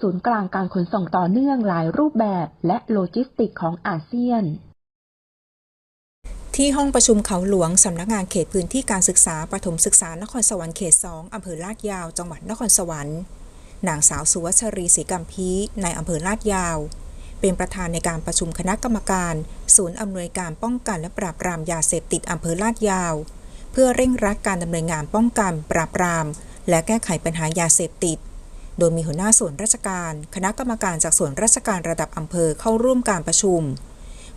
ศูนย์กลางการขนส่งต่อเนื่องหลายรูปแบบและโลจิสติกของอาเซียน ที่ห้องประชุมเขาหลวง สำนักงานเขตพื้นที่การศึกษาประถมศึกษานครสวรรค์เขต 2 อำเภอลาดยาว จังหวัดนครสวรรค์นางสาวสุวัชรีศรีกัมพีในอำเภอลาดยาว เป็นประธานในการประชุมคณะกรรมการ ศูนย์อำนวยการป้องกันและปราบปรามยาเสพติดอำเภอลาดยาว เพื่อเร่งรัดการดำเนินงานป้องกัน ปราบปราม และแก้ไขปัญหายาเสพติด โดยมีหัวหน้าส่วนราชการ คณะกรรมการจากส่วนราชการระดับอำเภอเข้าร่วมการประชุม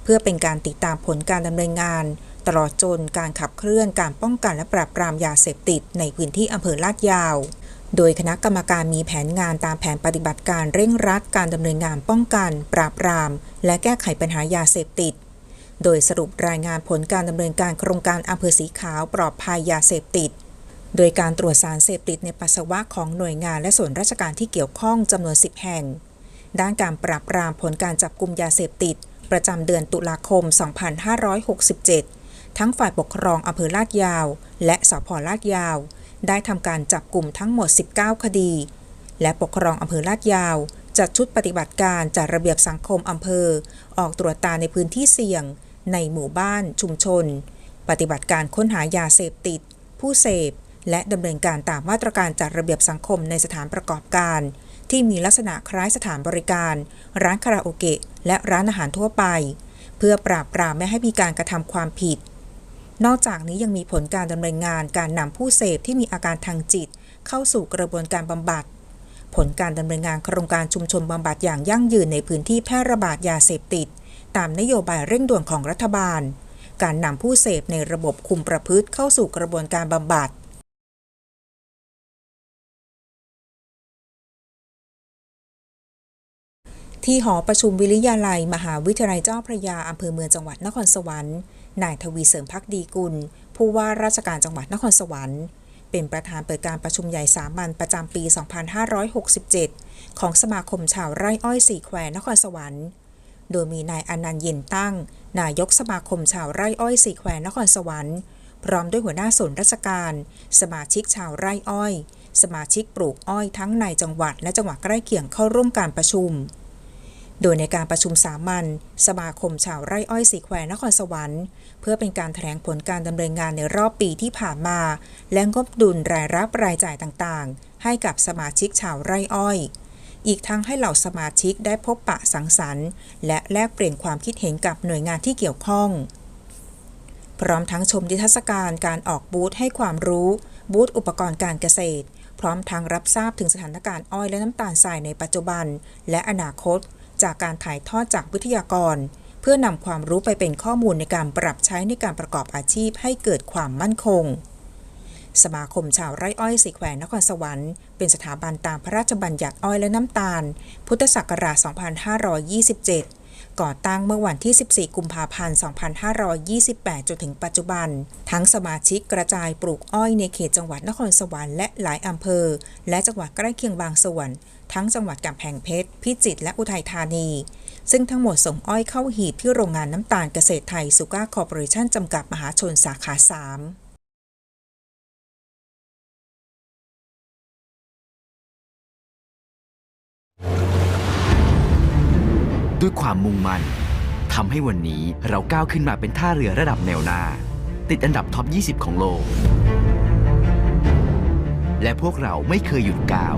เพื่อเป็นการติดตามผลการดำเนินงาน ตลอดจนการขับเคลื่อนการป้องกันและปราบปรามยาเสพติดในพื้นที่อำเภอลาดยาว โดยคณะกรรมการมีแผนงานตามแผนปฏิบัติการเร่งรัดการดำเนินงานป้องกัน ปราบปราม และแก้ไขปัญหายาเสพติดโดยสรุปรายงานผลการดำเนินการโครงการอำเภอสีขาวปลอดภัยยาเสพติด โดยการตรวจสารเสพติดในปัสสาวะของหน่วยงานและส่วนราชการที่เกี่ยวข้องจำนวน 10 แห่ง ด้านการปราบปรามผลการจับกลุ่มยาเสพติด ประจำเดือนตุลาคม 2567 ทั้งฝ่ายปกครองอำเภอลาดยาว และสพลาดยาว ได้ทำการจับกลุ่มทั้งหมด 19 คดี และปกครองอำเภอลาดยาว จัดชุดปฏิบัติการจัดระเบียบสังคมอำเภอ ออกตรวจตาในพื้นที่เสี่ยง ในหมู่บ้าน ชุมชน ปฏิบัติการค้นหายาเสพติด ผู้เสพ และดำเนินการตามมาตรการจัดระเบียบสังคมในสถานประกอบการ ที่มีลักษณะคล้ายสถานบริการ ร้านคาราโอเกะและร้านอาหารทั่วไป เพื่อปราบปรามไม่ให้มีการกระทำความผิด นอกจากนี้ยังมีผลการดำเนินงานการนำผู้เสพที่มีอาการทางจิต เข้าสู่กระบวนการบำบัด ผลการดำเนินงานโครงการชุมชนบำบัดอย่างยั่งยืนในพื้นที่แพร่ระบาดยาเสพติด ตามนโยบายเร่งด่วนของรัฐบาล การนำผู้เสพในระบบคุมประพฤติเข้าสู่กระบวนการบำบัด ที่หอประชุมวิริยาลัย มหาวิทยาลัยเจ้าพระยาอำเภอเมืองจังหวัดนครสวรรค์ นายทวีเสริมพักดีกุล ผู้ว่าราชการจังหวัดนครสวรรค์ เป็นประธานเปิดการประชุมใหญ่สามัญประจำปี 2567 ของสมาคมชาวไร่อ้อยสีแคว นครสวรรค์ โดยมีนายอนันต์เย็นตั้ง นายกสมาคมชาวไร่อ้อยสีแคว นครสวรรค์ พร้อมด้วยหัวหน้าส่วนราชการ สมาชิกชาวไร่อ้อย สมาชิกปลูกอ้อยทั้งในจังหวัดและจังหวัดใกล้เคียงเข้าร่วมการประชุม โดยในการประชุมสามัญสมาคมชาวไร่อ้อยสีแควร์นครสวรรค์ เพื่อเป็นการแถลงผลการดำเนินงานในรอบปีที่ผ่านมา และงบดุลรายรับรายจ่ายต่างๆ ให้กับสมาชิกชาวไร่อ้อย อีกทั้งให้เหล่าสมาชิกได้พบปะสังสรรค์ และแลกเปลี่ยนความคิดเห็นกับหน่วยงานที่เกี่ยวข้อง พร้อมทั้งชมนิทรรศการการออกบูธให้ความรู้ บูธอุปกรณ์การเกษตร พร้อมทั้งรับทราบถึงสถานการณ์อ้อยและน้ำตาลทรายในปัจจุบัน และอนาคต จากการถ่ายทอดจากวิทยากร เพื่อนำความรู้ไปเป็นข้อมูลในการปรับใช้ในการประกอบอาชีพให้เกิดความมั่นคง สมาคมชาวไร่อ้อยสีแควร์นครสวรรค์เป็นสถาบันตามพระราชบัญญัติอ้อยและน้ำตาล พุทธศักราช 2527 ก่อตั้งเมื่อวันที่ 14 กุมภาพันธ์ 2528 จนถึงปัจจุบัน ทั้งสมาชิกกระจายปลูกอ้อยในเขตจังหวัดนครสวรรค์และหลายอำเภอ และจังหวัดใกล้เคียงบางส่วน ทั้งจังหวัดกำแพงเพชร พิจิตรและอุทัยธานี ซึ่งทั้งหมดส่งอ้อยเข้าหีบที่โรงงานน้ำตาลเกษตรไทยสุก้าคอร์ปอเรชั่นจำกัดมหาชนสาขา3ด้วยความมุ่งมั่นทำให้วันนี้เราก้าวขึ้นมาเป็นท่าเรือระดับแนวหน้า ติดอันดับท็อป 20 ของโลก และพวกเราไม่เคยหยุดก้าว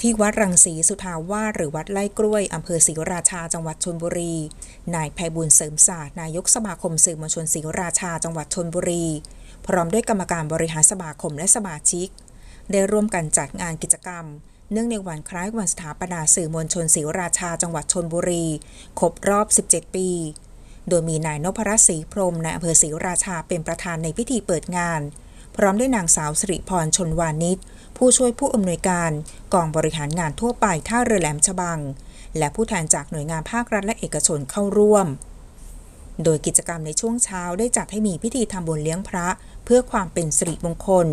ที่วัดรังสีสุทาวาสหรือวัดไล่กล้วยอำเภอศรีราชาจังหวัดชนบุรี นายไพบุญเสริมศาสตร์นายกสมาคมสื่อมวลชนศรีราชาจังหวัดชนบุรี พร้อมด้วยกรรมการบริหารสมาคมและสมาชิก ได้ร่วมกันจัดงานกิจกรรม เนื่องในวันคล้ายวันสถาปนาสื่อมวลชนศรีราชาจังหวัดชนบุรี ครบรอบ 17 ปี โดยมีนายนพรัตน์ศรีพรหมในอำเภอศรีราชาเป็นประธานในพิธีเปิดงาน พร้อมด้วยนางสาวสิริพรชนวานิช ผู้ช่วยผู้อำนวยการกองบริหารงานทั่วไปท่าเรือแหลมฉบัง และผู้แทนจากหน่วยงานภาครัฐและเอกชนเข้าร่วม โดยกิจกรรมในช่วงเช้าได้จัดให้มีพิธีทำบุญเลี้ยงพระ เพื่อความเป็นสิริมงคล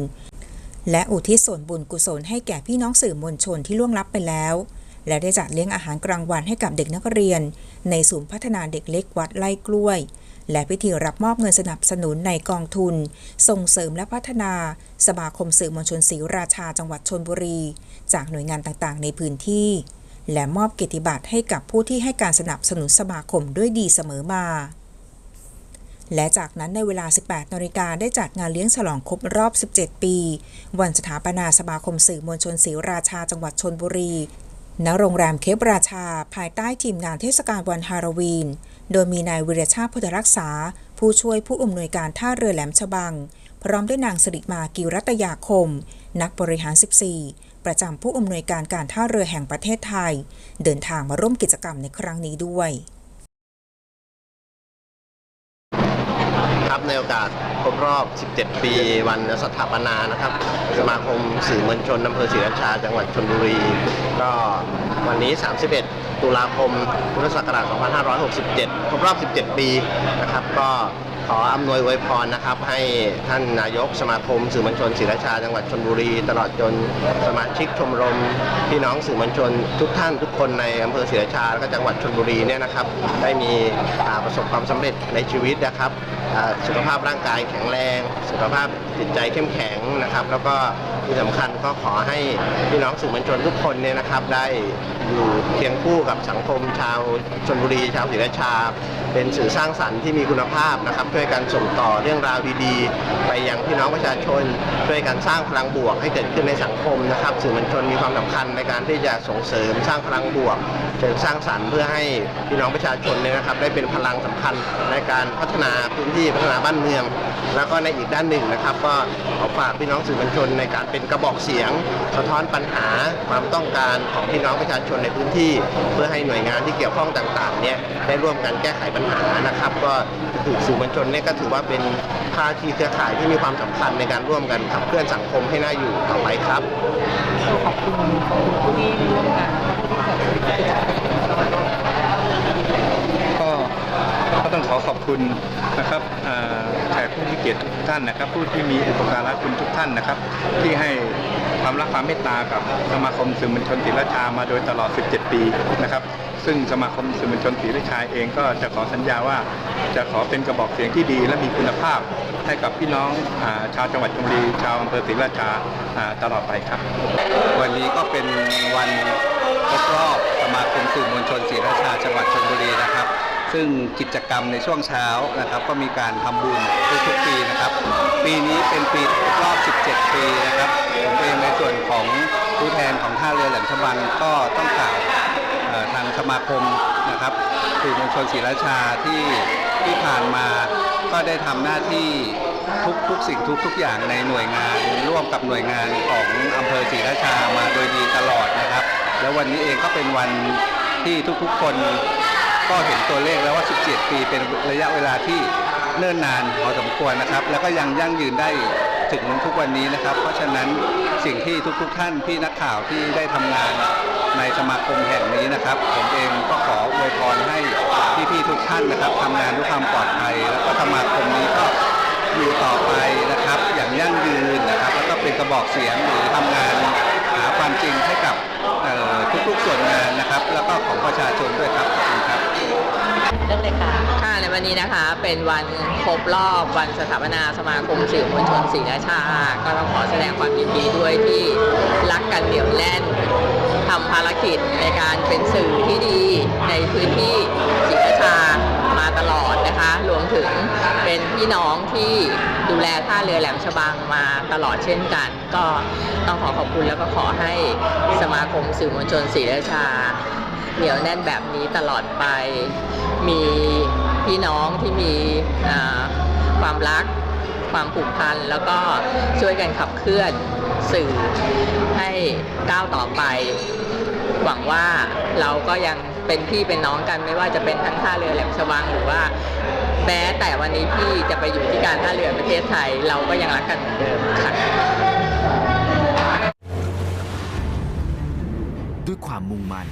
และอุทิศส่วนบุญกุศลให้แก่พี่น้องสื่อมวลชนที่ล่วงลับไปแล้ว และได้จัดเลี้ยงอาหารกลางวันให้กับเด็กนักเรียน ในศูนย์พัฒนาเด็กเล็กวัดไล่กล้วย และพิธีรับมอบเงินสนับสนุนในกองทุน ส่งเสริมและพัฒนา สมาคมสื่อมวลชนศรีราชาจังหวัดชนบุรี จากหน่วยงานต่างๆ ในพื้นที่ และมอบเกียรติบัตรให้กับผู้ที่ให้การสนับสนุนสมาคมด้วยดีเสมอมา และจากนั้นในเวลา 18นาฬิกาได้จัดงานเลี้ยงฉลองครบรอบ 17 ปี วันสถาปนาสมาคมสื่อมวลชนศรีราชาจังหวัดชนบุรี ณโรงแรมเคปราชา ภายใต้ทีมงานเทศกาลวันฮาโลวีน โดยมีนายวิรชาติพุทธรักษา ผู้ช่วยผู้อำนวยการท่าเรือแหลมฉบัง พร้อมด้วยนางสิริมากิรัตยาคม นักบริหาร 14 ประจำผู้อำนวยการการท่าเรือแห่งประเทศไทย เดินทางมาร่วมกิจกรรมในครั้งนี้ด้วย ครับในโอกาสครบรอบ 17 ปี วันสถาปนานะครับ สมาคมสื่อมวลชนอำเภอศรีราชา จังหวัดชลบุรี ก็วันนี้ 31 ตุลาคมพุทธศักราช2567 ครบรอบ 17 ปีนะครับ ก็ ขออำนวยอวยพรนะครับ ให้ท่านนายกสมาคมสื่อมวลชนศรีราชาจังหวัดชลบุรี ตลอดจนสมาชิกชมรมพี่น้องสื่อมวลชนทุกท่านทุกคนในอำเภอศรีราชาและก็จังหวัดชลบุรีเนี่ยนะครับ ได้มีประสบความสำเร็จในชีวิตนะครับสุขภาพร่างกายแข็งแรง สุขภาพจิตใจเข้มแข็งนะครับ แล้วก็ที่สำคัญก็ขอให้พี่น้องสื่อมวลชนทุกคนเนี่ยนะครับ ได้อยู่เคียงคู่กับสังคมชาวชนบุรี ชาวศรีราชา เป็นสื่อสร้างสรรค์ที่มีคุณภาพนะครับช่วยกันส่งต่อเรื่องราวดีๆ ไปยังพี่น้องประชาชน ช่วยกันสร้างพลังบวกให้เกิดขึ้นในสังคมนะครับ สื่อมวลชนมีความสำคัญในการที่จะส่งเสริมสร้างพลังบวก เชิงสร้างสรรค์เพื่อให้พี่น้องประชาชนเนี่ยนะครับ ได้เป็นพลังสำคัญในการพัฒนาพื้นที่พัฒนาบ้านเมือง แล้วก็ในอีกด้านหนึ่งนะครับ ก็ขอฝากพี่น้องสื่อมวลชนในการเป็นกระบอกเสียง สะท้อนปัญหาความต้องการของพี่น้องประชาชนในพื้นที่ เพื่อให้หน่วยงานที่เกี่ยวข้องต่างๆเนี่ยได้ร่วมกันแก้ไขปัญหานะครับ ก็ถือสื่อมวลชนเนี่ยก็ถือว่าเป็นภาคีเครือข่ายที่มีความสำคัญในการร่วมกันขับเคลื่อนสังคมให้น่าอยู่ต่อไปครับขอบคุณคุณผู้นที่จัดกิจกรรม ก็ก็ต้องขอขอบ คุณนะครับแขกผู้มีเกียรติทุกท่านนะครับ ผู้ที่มีอุปการะคุณทุกท่านนะครับ ที่ให้ความรักความเมตตากับสมาคมสื่อมวลชนศรีราชามาโดยตลอด 17 ปีนะครับ ซึ่งสมาคมสื่อมวลชนศรีราชาเองก็จะขอสัญญาว่า จะขอเป็นกระบอกเสียงที่ดี และมีคุณภาพให้กับพี่น้องอชาวจังหวัดชลบุรีชาวอำเภอศรีราชาอ่าตลอดไปครับ วันนี้ก็เป็นวันครบรอบสมาคมสื่อมวลชนศรีราชาจังหวัดชลบุรีนะครับ ซึ่งกิจกรรมในช่วงเช้านะครับ ก็มีการทำบุญทุกๆปีนะครับ ปีนี้เป็นปีรอบ 17 ปีนะครับผมเองในส่วนของผู้แทนของท่าเรือแหลมฉบังก็ต้องกล่าวทางสมาคมนะครับสื่อมวลชนศรีราชาที่ที่ผ่านมาก็ได้ทำหน้าที่ทุกทุกสิ่งทุกทุกอย่างในหน่วยงานร่วมกับหน่วยงานของอำเภอศรีราชามาโดยดีตลอดนะครับ แล้ววันนี้เองก็เป็นวันที่ทุกๆคน ก็เห็นตัวเลขแล้วว่า 17 ปีเป็นระยะเวลาที่เนิ่นนานพอสมควรนะครับ แล้วก็ยังยั่งยืนได้ถึงทุกวันนี้นะครับ เพราะฉะนั้นสิ่งที่ทุกๆท่านที่นักข่าวที่ได้ทำงานในสมาคมแห่งนี้นะครับ ผมเองก็ขออวยพรให้พี่ๆทุกท่านนะครับทำงานด้วยความปลอดภัย แล้วก็สมาคมนี้ก็อยู่ต่อไปนะครับ อย่างยั่งยืนนะครับ แล้วก็เป็นกระบอกเสียงหรือทำงานหาความจริงให้กับ ทุกๆส่วนงานนะครับ แล้วก็ของประชาชนด้วยครับขอบคุณครับเรื่องเลยค่ะค่ะในวันนี้นะคะเป็นวันครบรอบวันสถาปนาสมาคมสื่อมวลชนศรีราชา ก็ต้องขอแสดงความยินดีด้วยที่รักกันเหนียวแน่นทำภารกิจในการเป็นสื่อที่ดีในพื้นที่ศรีราชา มาตลอดนะคะ รวมถึงเป็นพี่น้องที่ดูแลท่าเรือแหลมฉบังมาตลอดเช่นกัน ก็ต้องขอขอบคุณแล้วก็ขอให้สมาคมสื่อมวลชนศรีราชาเหนียวแน่นแบบนี้ตลอดไป มีพี่น้องที่มีความรักความผูกพัน แล้วก็ช่วยกันขับเคลื่อนสื่อให้ก้าวต่อไป หวังว่าเราก็ยัง เป็นพี่เป็นน้องกันไม่ว่าจะเป็นทั้งท่าเรือแหลมฉบังหรือว่าแม้แต่วันนี้พี่จะไปอยู่ที่การท่าเรือประเทศไทย เราก็ยังรักกันเหมือนเดิมค่ะด้วยความมุ่งมั่น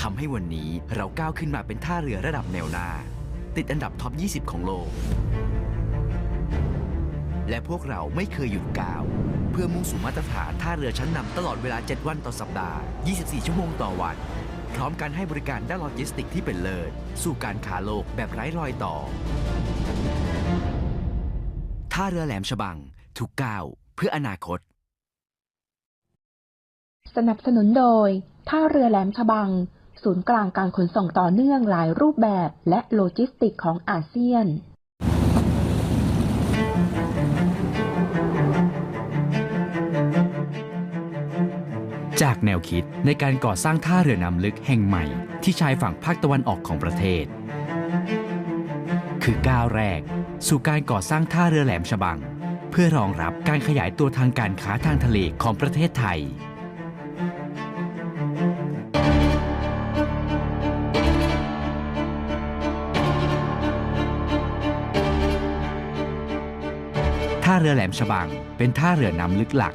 ทำให้วันนี้เราก้าวขึ้นมาเป็นท่าเรือระดับแนวหน้า ติดอันดับท็อป 20 ของโลก และพวกเราไม่เคยหยุดก้าว เพื่อมุ่งสู่มาตรฐานท่าเรือชั้นนำตลอดเวลา 7 วันต่อสัปดาห์ 24 ชั่วโมงต่อวัน พร้อมการให้บริการด้านโลจิสติกที่เป็นเลิศ สู่การขาโลกแบบไร้รอยต่อ ท่าเรือแหลมฉบังทุกก้าวเพื่ออนาคต สนับสนุนโดย ท่าเรือแหลมฉบัง ศูนย์กลางการขนส่งต่อเนื่องหลายรูปแบบ และโลจิสติกของอาเซียน จากแนวคิดในการก่อสร้างท่าเรือน้ำลึกแห่งใหม่ ที่ชายฝั่งภาคตะวันออกของประเทศ คือก้าวแรก สู่การก่อสร้างท่าเรือแหลมฉบัง เพื่อรองรับการขยายตัวทางการค้าทางทะเลของประเทศไทยท่าเรือแหลมฉบังเป็นท่าเรือน้ำลึกหลัก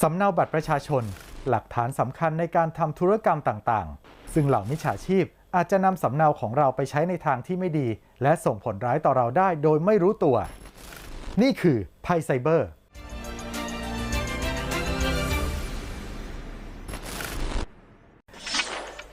สำเนาบัตรประชาชน หลักฐานสำคัญในการทำธุรกรรมต่างๆ ซึ่งเหล่ามิจฉาชีพอาจจะนำสำเนาของเราไปใช้ในทางที่ไม่ดี และส่งผลร้ายต่อเราได้โดยไม่รู้ตัว นี่คือภัยไซเบอร์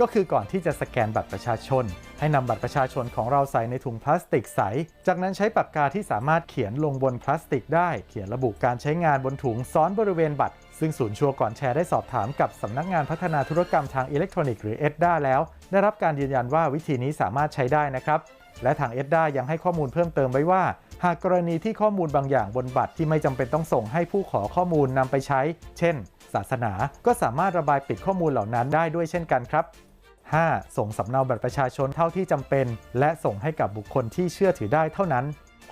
ก็คือก่อนที่จะสแกนบัตรประชาชน ให้นำบัตรประชาชนของเราใส่ในถุงพลาสติกใส จากนั้นใช้ปากกาที่สามารถเขียนลงบนพลาสติกได้ เขียนระบุการใช้งานบนถุงซ้อนบริเวณบัตร ซึ่งศูนย์ชัวร์ก่อนแชร์ได้สอบถามกับสำนักงานพัฒนาธุรกรรมทางอิเล็กทรอนิกส์หรือ EDDA แล้ว ได้รับการยืนยันว่าวิธีนี้สามารถใช้ได้นะครับ และทาง EDDA ยังให้ข้อมูลเพิ่มเติมไว้ว่าหากกรณีที่ข้อมูลบางอย่างบนบัตรที่ไม่จำเป็นต้องส่งให้ผู้ขอข้อมูลนำไปใช้ เช่น ศาสนา ก็สามารถระบายปิดข้อมูลเหล่านั้นได้ด้วยเช่นกันครับ 5. ส่งสำเนาบัตรประชาชนเท่าที่จำเป็น และส่งให้กับบุคคลที่เชื่อถือได้เท่านั้น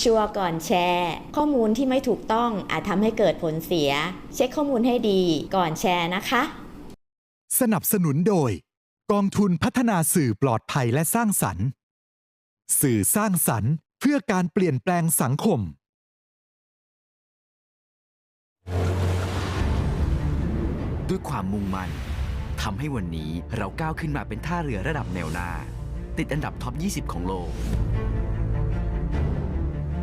ชัวร์ก่อนแชร์ ข้อมูลที่ไม่ถูกต้องอาจทำให้เกิดผลเสีย เช็คข้อมูลให้ดีก่อนแชร์นะคะ สนับสนุนโดย กองทุนพัฒนาสื่อปลอดภัยและสร้างสรรค์ สื่อสร้างสรรค์ เพื่อการเปลี่ยนแปลงสังคม ด้วยความมุ่งมั่นทำให้วันนี้เราก้าวขึ้นมาเป็นท่าเรือระดับแนวหน้า ติดอันดับท็อป 20 ของโลก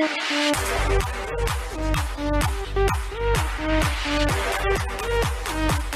Thank you.